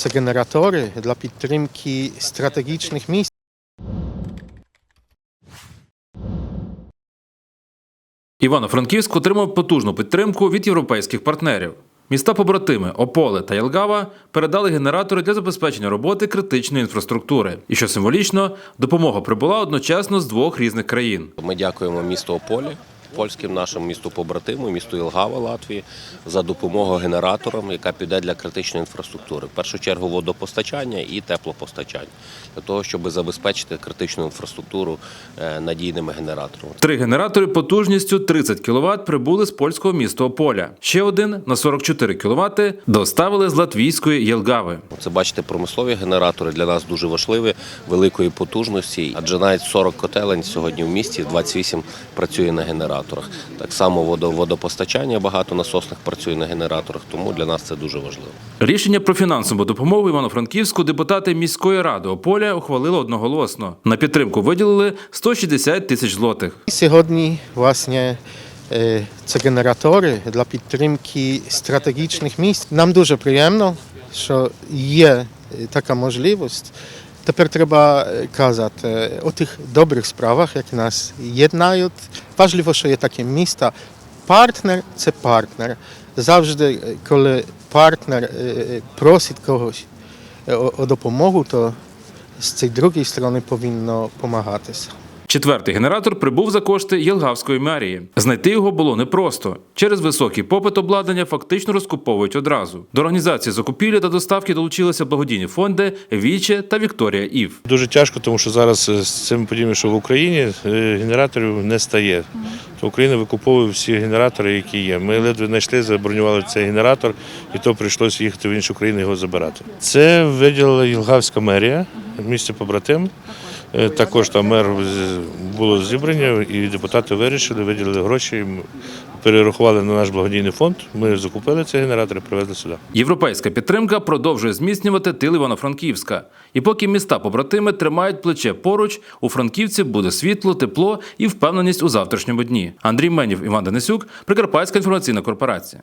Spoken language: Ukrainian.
це генератори для підтримки стратегічних місць. Івано-Франківськ отримав потужну підтримку від європейських партнерів. Міста побратими Ополе та Ялгава передали генератори для забезпечення роботи критичної інфраструктури. І що символічно, допомога прибула одночасно з двох різних країн. Ми дякуємо місту Ополі, польським нашим місту побратиму, місту Ілгава Латвії за допомогу генераторам, яка піде для критичної інфраструктури. В першу чергу водопостачання і теплопостачання для того, щоб забезпечити критичну інфраструктуру е, надійними генераторами. Три генератори потужністю 30 кВт прибули з польського міста Ополя. Ще один на 44 кВт доставили з латвійської Єлгави. Це бачите, промислові генератори для нас дуже важливі, великої потужності, адже навіть 40 котелень сьогодні в місті, 28 працює на генераторах. Так само водо- водопостачання багато насосних працює на генераторах, тому для нас це дуже важливо. Рішення про фінансову допомогу Івано-Франківську депутати міської ради Ополя ухвалили одноголосно. На підтримку виділили 160 тисяч злотих. Сьогодні, власне, е, це генератори для підтримки стратегічних місць. Нам дуже приємно, що є е, така можливість. Тепер треба е, казати о тих добрих справах, які нас єднають. Важливо, що є таке місто. Партнер це партнер. Завжди, е, коли партнер е, е, просить когось е, о допомогу, то з цієї другої сторони повинно допомагатися. Четвертий генератор прибув за кошти Єлгавської мерії. Знайти його було непросто. Через високий попит обладнання фактично розкуповують одразу. До організації закупівлі та доставки долучилися благодійні фонди Віче та Вікторія Ів. Дуже тяжко, тому що зараз е, з цим подібним, що в Україні е, генераторів не стає. То Україна викуповує всі генератори, які є. Ми ледве знайшли, забронювали цей генератор, і то прийшлося їхати в іншу країну його забирати. Це виділила Єлгавська мерія, місце побратим. Е, Також там мер було зібрання, і депутати вирішили, виділили гроші, перерахували на наш благодійний фонд. Ми закупили цей генератор привезли сюди. Європейська підтримка продовжує зміцнювати тил Івано-Франківська. І поки міста побратими тримають плече поруч, у Франківці буде світло, тепло і впевненість у завтрашньому дні. Андрій Менів, Іван Денисюк, Прикарпатська інформаційна корпорація.